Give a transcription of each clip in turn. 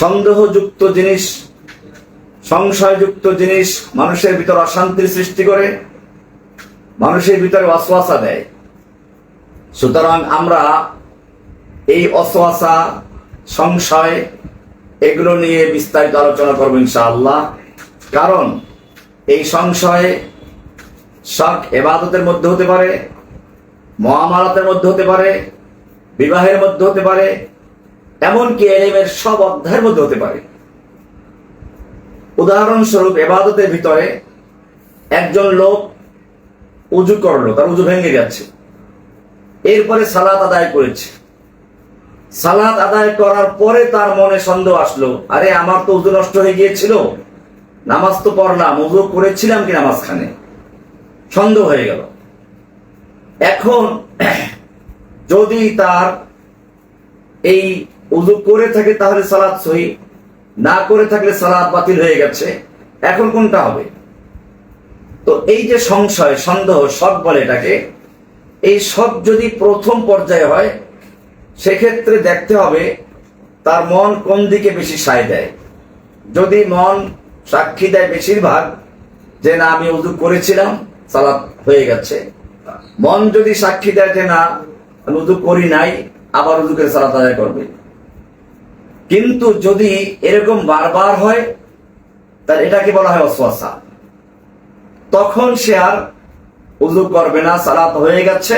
সন্দেহযুক্ত জিনিস, সংশয়যুক্ত জিনিস মানুষের ভিতর অশান্তির সৃষ্টি করে, মানুষের ভিতরে অশ্বাসা দেয়। সুতরাং আমরা এই অশ্বাসা, সংশয় এগুলো নিয়ে বিস্তারিত আলোচনা করব ইনশাআল্লাহ। কারণ এই সংশয় শখ এবাদতের মধ্যে হতে পারে, মহামারাতের মধ্যে হতে পারে, বিবাহের মধ্যে হতে পারে এমনকি এলেমের সব অধ্যায়ের মধ্যে হতে পারে। উদাহরণস্বরূপ, এবাদতের ভিতরে একজন লোক উজু করল, তার উজু ভেঙে যাচ্ছে এরপরে সালাত আদায় করেছে। সালাত আদায় করার পরে তার মনে সন্দেহ আসলো, আরে, আমার তো উজু নষ্ট হয়ে গিয়েছিল। নামাজ তো পড়লাম, উজু করেছিলাম কি নামাজখানে? সন্দেহ হয়ে গেল। এখন, যদি তার এই উজু করে থাকে তাহলে সালাদ সহি, না করে থাকলে সালাদ বাতিল হয়ে গেছে। এখন কোনটা হবে? তো এই যে সংশয়, সন্দেহ শখ বলে এটাকে, এই শখ যদি প্রথম পর্যায়ে হয়, সেক্ষেত্রে দেখতে হবে তার মন কোন দিকে বেশি সায় দেয়। যদি মন সাক্ষী দেয় বেশিরভাগ, যে না, আমি উজু করেছিলাম সালাদ হয়ে গেছে। মন যদি সাক্ষী দেয় যে না উজু করি নাই, আবার উজু করে সালাত আদায় করবে। কিন্তু যদি এরকম বারবার হয়, তাহলে এটাকে বলা হয় অশ্বাসা তখন সে আর উজু করবে না, সালাত হয়ে গেছে।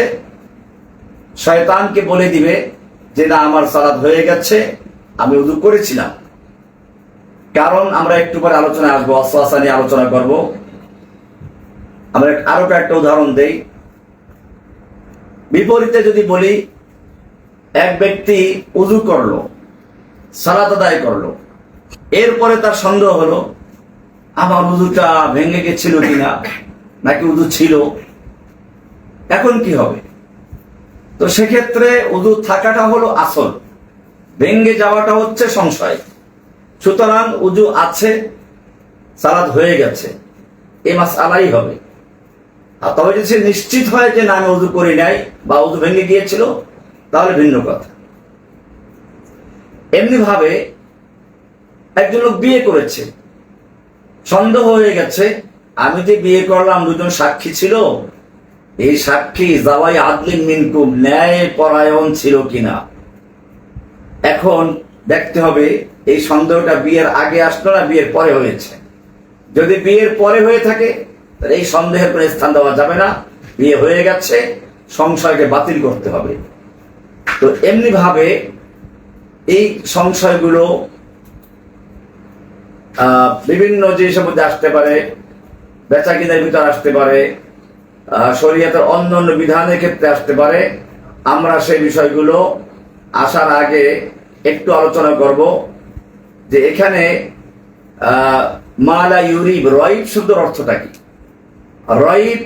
শয়তানকে বলে দিবে যে, না, আমার সালাত হয়ে গেছে, আমি উজু করেছিলাম। কারণ আমরা একটু পরে আলোচনায় আসব অশ্বাসা নিয়ে আলোচনা করব। আমরা আরও কয়েকটা উদাহরণ দেই। বিপরীতে যদি বলি, এক ব্যক্তি উজু করল সালাত আদায় করল। এরপরে তার সন্দেহ হলো আমার উদুটা ভেঙে গেছিল কিনা, নাকি উদু ছিল? এখন কি হবে? তো সেক্ষেত্রে উদু থাকাটা হলো আসল ভেঙ্গে যাওয়াটা হচ্ছে সংশয়। সুতরাং উজু আছে সালাদ হয়ে গেছে, এ মাস আলাই হবে। আর তবে যদি সে নিশ্চিত হয় যে না, আমি উজু করি নাই বা উজু ভেঙে গিয়েছিল, তাহলে ভিন্ন কথা। এমনি ভাবে একজন লোক বিয়ে করেছে। সন্দেহ হয়ে গেছে, আমি যে বিয়ে করলাম, দুজন সাক্ষী ছিল? এই সাক্ষী জাওয়াই আদলিন মিনকুম ন্যায় পরায়ণ ছিল কিনা? এখন দেখতে হবে, এই সন্দেহটা বিয়ের আগে আসলো না বিয়ের পরে হয়েছে? যদি বিয়ের পরে হয়ে থাকে, তাহলে এই সন্দেহের কোনো স্থান দেওয়া যাবে না। বিয়ে হয়ে গেছে সংসারকে বাতিল করতে হবে। তো এমনি ভাবে এই সংশয়গুলো বিভিন্ন জিনিসের মধ্যে আসতে পারে বেচা কিনার ভিতর আসতে পারে শরীয়তের অন্য অন্য বিধানের ক্ষেত্রে আসতে পারে। আমরা সেই বিষয়গুলো আসার আগে একটু আলোচনা করব যে এখানে মালা ইউরিব, রয়িব শব্দের অর্থটা কি? রয়িব,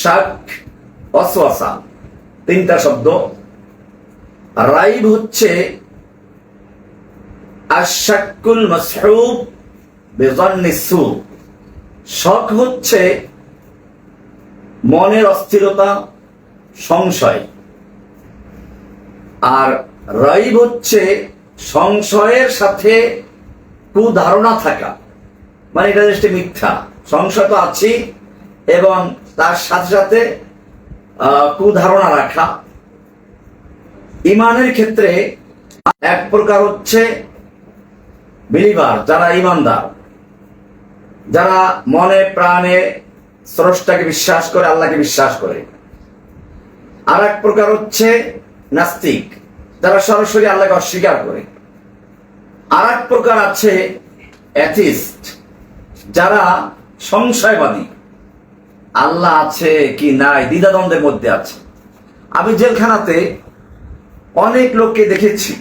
শাক, অসওয়াসা, তিনটা শব্দ। রাইব হচ্ছে আশাকুল মাসহুব বেজন্নি সু। শখ হচ্ছে মনের অস্থিরতা, সংশয়। আর রাইব হচ্ছে সংশয়ের সাথে কুধারণা থাকা। মানে এটা জিনিসটা মিথ্যা। সংশয় তো আছি এবং তার সাথে সাথে কুধারণা রাখা। ইমানের ক্ষেত্রে এক প্রকার হচ্ছে বিলিভার, যারা ইমানদার, যারা মনে প্রাণে স্রষ্টাকে বিশ্বাস করে, আল্লাহকে বিশ্বাস করে। আর এক প্রকার হচ্ছে নাস্তিক, যারা সরাসরি আল্লাহকে অস্বীকার করে। আর এক প্রকার আছে অ্যাথিস্ট যারা সংশয়বাদী। আল্লাহ আছে কি নাই, দ্বিধাদ্বন্দ্বের মধ্যে আছে। আমি জেলখানাতে অনেক লোককে দেখেছি,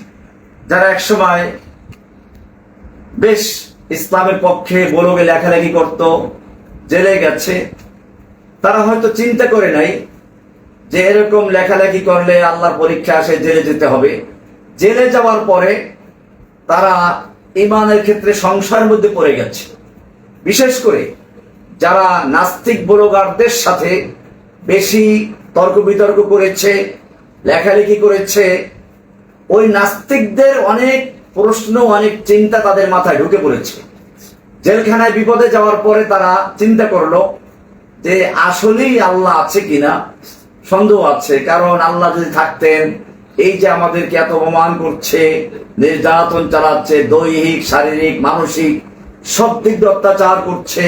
যারা একসময় বেশ ইসলামের পক্ষে বলগে লেখালেখি করত, জেলে গেছে। তারা হয়তো চিন্তা করে নাই যে এরকম লেখালেখি করলে আল্লাহর পরীক্ষা আসে জেলে যেতে হবে। জেলে যাওয়ার পরে তারা ইমানের ক্ষেত্রে সংশয়ের মধ্যে পড়ে গেছে। বিশেষ করে যারা নাস্তিক বলগারদের সাথে বেশি তর্ক বিতর্ক করেছে, লেখালেখি করেছে, ওই নাস্তিকদের অনেক প্রশ্ন অনেক চিন্তা তাদের মাথায় ঢুকে পড়েছে। জেলখানায় বিপদে যাওয়ার পরে তারা চিন্তা করল যে আসলেই আল্লাহ আছে কিনা, সন্দেহ আছে, কারণ আল্লাহ যদি থাকতেন, এই যে আমাদেরকে এত অপমান করছে, নির্যাতন চালাচ্ছে, দৈহিক, শারীরিক, মানসিক, সব দিক দিয়ে অত্যাচার করছে,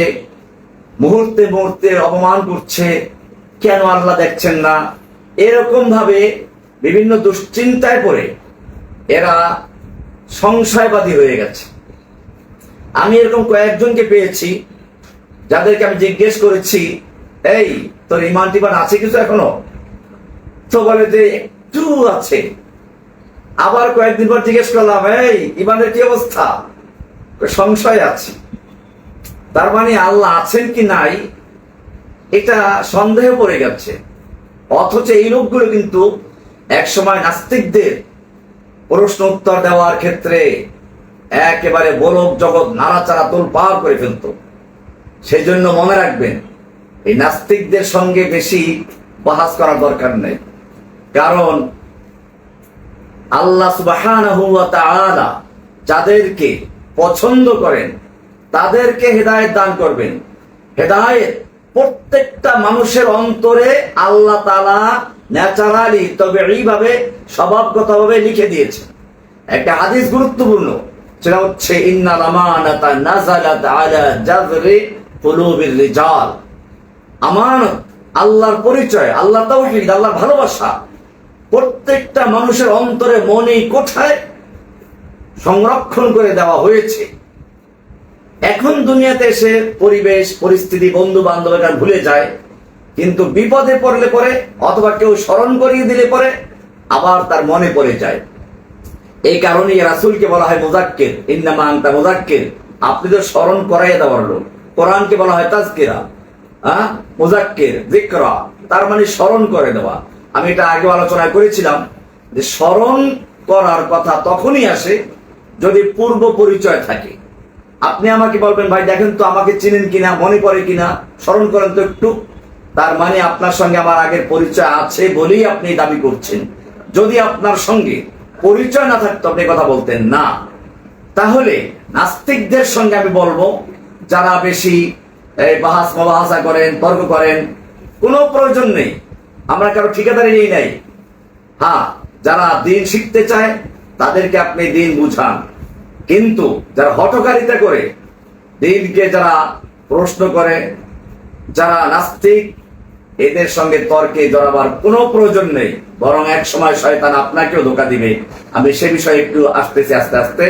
মুহূর্তে মুহূর্তে অপমান করছে, কেন আল্লাহ দেখছেন না? এরকম ভাবে বিভিন্ন দুশ্চিন্তায় পড়ে এরা সংশয়বাদী হয়ে গেছে। আমি এরকম কয়েকজনকে পেয়েছি, যাদেরকে আমি জিজ্ঞেস করেছি, এই, তোর ইমান টিমান আছে কিছু এখনও? তো বলে যে একটু আছে। আবার কয়েকদিন পর জিজ্ঞেস করলাম, এই, ইমানের কি অবস্থা? সংশয় আছে। তার মানে আল্লাহ আছেন কি নাই, এটা সন্দেহ পড়ে গেছে। অথচ এই লোকগুলো কিন্তু একসময় নাস্তিকদের প্রশ্ন উত্তর দেওয়ার ক্ষেত্রে একেবারে গোলক জগৎ নাড়াচাড়া তোল পার করে ফেলতো। সেই জন্য মনে রাখবেন, এই নাস্তিকদের সঙ্গে বেশি বাহাস করার দরকার নেই। কারণ আল্লাহ তাআলা যাদেরকে পছন্দ করেন, তাদেরকে হেদায়েত দান করবেন। হেদায়েত প্রত্যেকটা মানুষের অন্তরে আল্লাহ তাআলা ন্যাচারালি, তবে এইভাবে স্বভাবগতভাবে লিখে দিয়েছে। একটা হাদিস গুরুত্বপূর্ণ, সেটা হচ্ছে ইন্নাল আমানাতা নাযালাত আলা জাযরি কুলুবির রিজাল। আমানত, আল্লাহর পরিচয় আল্লাহ তাওহীদ আল্লাহর ভালোবাসা প্রত্যেকটা মানুষের অন্তরে মনে কোঠায় সংরক্ষণ করে দেওয়া হয়েছে। এখন দুনিয়াতে এসে পরিবেশ, পরিস্থিতি বন্ধু বান্ধব ভুলে যায়। কিন্তু বিপদে পড়লে পরে অথবা কেউ স্মরণ করিয়ে দিলে পরে আবার তার মনে পড়ে যায়। এই কারণেই রাসুলকে বলা হয় মুজাক্কির ইন্নামা আনতা মুজাক্কির আপনি তো স্মরণ করাইয়া দেওয়ার লোক। কোরআনকে বলা হয় তাজকিরা। হ্যাঁ মুজাক্কির যিকরা। তার মানে স্মরণ করে দেওয়া। আমি এটা আগে আলোচনা করেছিলাম যে স্মরণ করার কথা তখনই আসে যদি পূর্ব পরিচয় থাকে। আপনি আমাকে বলবেন, ভাই, দেখেন তো আমাকে চিনেন কিনা, মনে পড়ে কিনা, স্মরণ করেন তো একটু। তার মানে আপনার সঙ্গে আমার আগের পরিচয় আছে বলেই আপনি দাবি করছেন। যদি আপনার সঙ্গে পরিচয় না থাকতো, আপনি কথা বলতেন না। তাহলে নাস্তিকদের সঙ্গে আমি বলব, যারা বেশি বাহাস মবাহাসা করেন, তর্ক করেন, কোনো প্রয়োজন নেই। আমরা কারও ঠিকাদারি নেই নাই। হ্যাঁ যারা দিন শিখতে চায়, তাদেরকে আপনি দিন বুঝান। কিন্তু যারা হটকারিতা করে, দিনকে যারা প্রশ্ন করে, যারা নাস্তিক এদের সঙ্গে তর্কে জড়াবার কোনো প্রয়োজন নেই, বরং এক সময় শয়তান আপনাকেও ধোকা দিবে। আমি সে বিষয়ে একটু আসতেছি আস্তে আস্তে